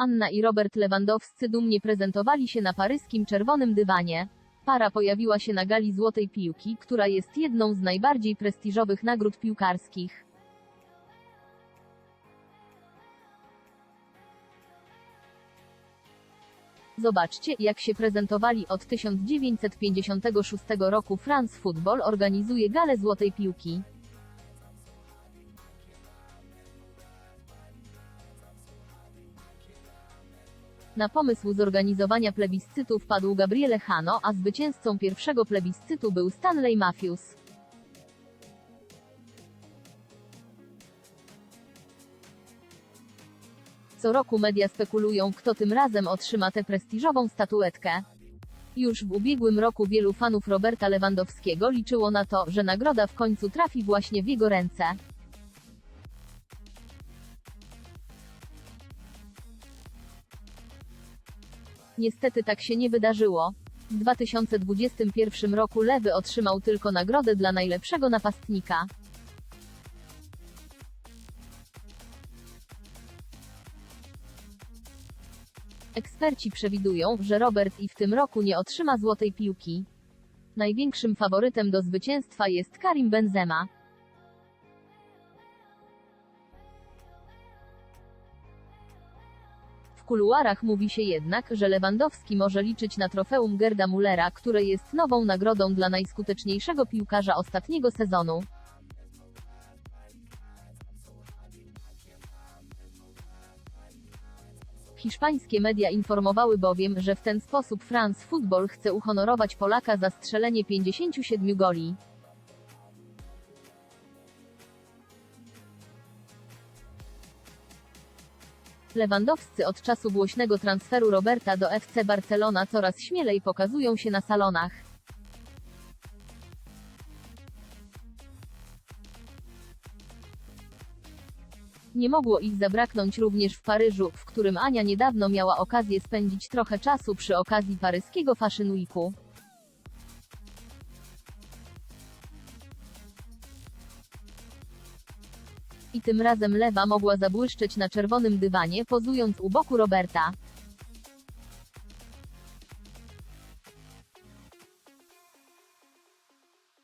Anna i Robert Lewandowscy dumnie prezentowali się na paryskim czerwonym dywanie. Para pojawiła się na gali Złotej Piłki, która jest jedną z najbardziej prestiżowych nagród piłkarskich. Zobaczcie, jak się prezentowali od 1956 roku France Football organizuje galę Złotej Piłki. Na pomysł zorganizowania plebiscytu wpadł Gabriele Hano, a zwycięzcą pierwszego plebiscytu był Stanley Matthews. Co roku media spekulują, kto tym razem otrzyma tę prestiżową statuetkę. Już w ubiegłym roku wielu fanów Roberta Lewandowskiego liczyło na to, że nagroda w końcu trafi właśnie w jego ręce. Niestety tak się nie wydarzyło. W 2021 roku Lewy otrzymał tylko nagrodę dla najlepszego napastnika. Eksperci przewidują, że Robert i w tym roku nie otrzyma złotej piłki. Największym faworytem do zwycięstwa jest Karim Benzema. Kuluarach mówi się jednak, że Lewandowski może liczyć na trofeum Gerda Mullera, które jest nową nagrodą dla najskuteczniejszego piłkarza ostatniego sezonu. Hiszpańskie media informowały bowiem, że w ten sposób France Football chce uhonorować Polaka za strzelenie 57 goli. Lewandowscy od czasu głośnego transferu Roberta do FC Barcelona coraz śmielej pokazują się na salonach. Nie mogło ich zabraknąć również w Paryżu, w którym Ania niedawno miała okazję spędzić trochę czasu przy okazji paryskiego Fashion Weeku. I tym razem lewa mogła zabłyszczeć na czerwonym dywanie, pozując u boku Roberta.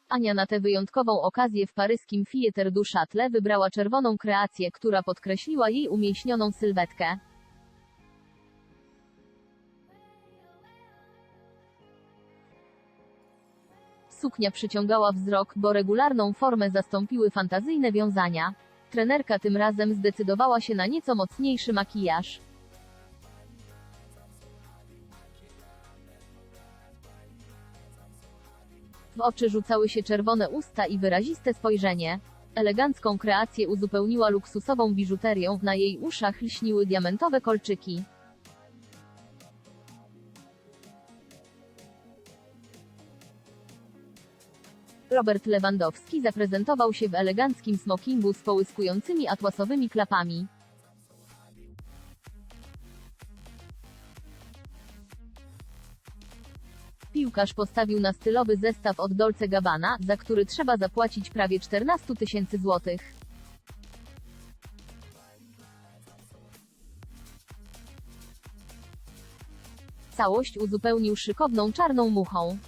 Ania na tę wyjątkową okazję w paryskim Theatre du Châtelet wybrała czerwoną kreację, która podkreśliła jej umieśnioną sylwetkę. Suknia przyciągała wzrok, bo regularną formę zastąpiły fantazyjne wiązania. Trenerka tym razem zdecydowała się na nieco mocniejszy makijaż. W oczy rzucały się czerwone usta i wyraziste spojrzenie. Elegancką kreację uzupełniła luksusową biżuterią, na jej uszach lśniły diamentowe kolczyki. Robert Lewandowski zaprezentował się w eleganckim smokingu z połyskującymi atłasowymi klapami. Piłkarz postawił na stylowy zestaw od Dolce Gabbana, za który trzeba zapłacić prawie 14 tysięcy złotych. Całość uzupełnił szykowną czarną muchą.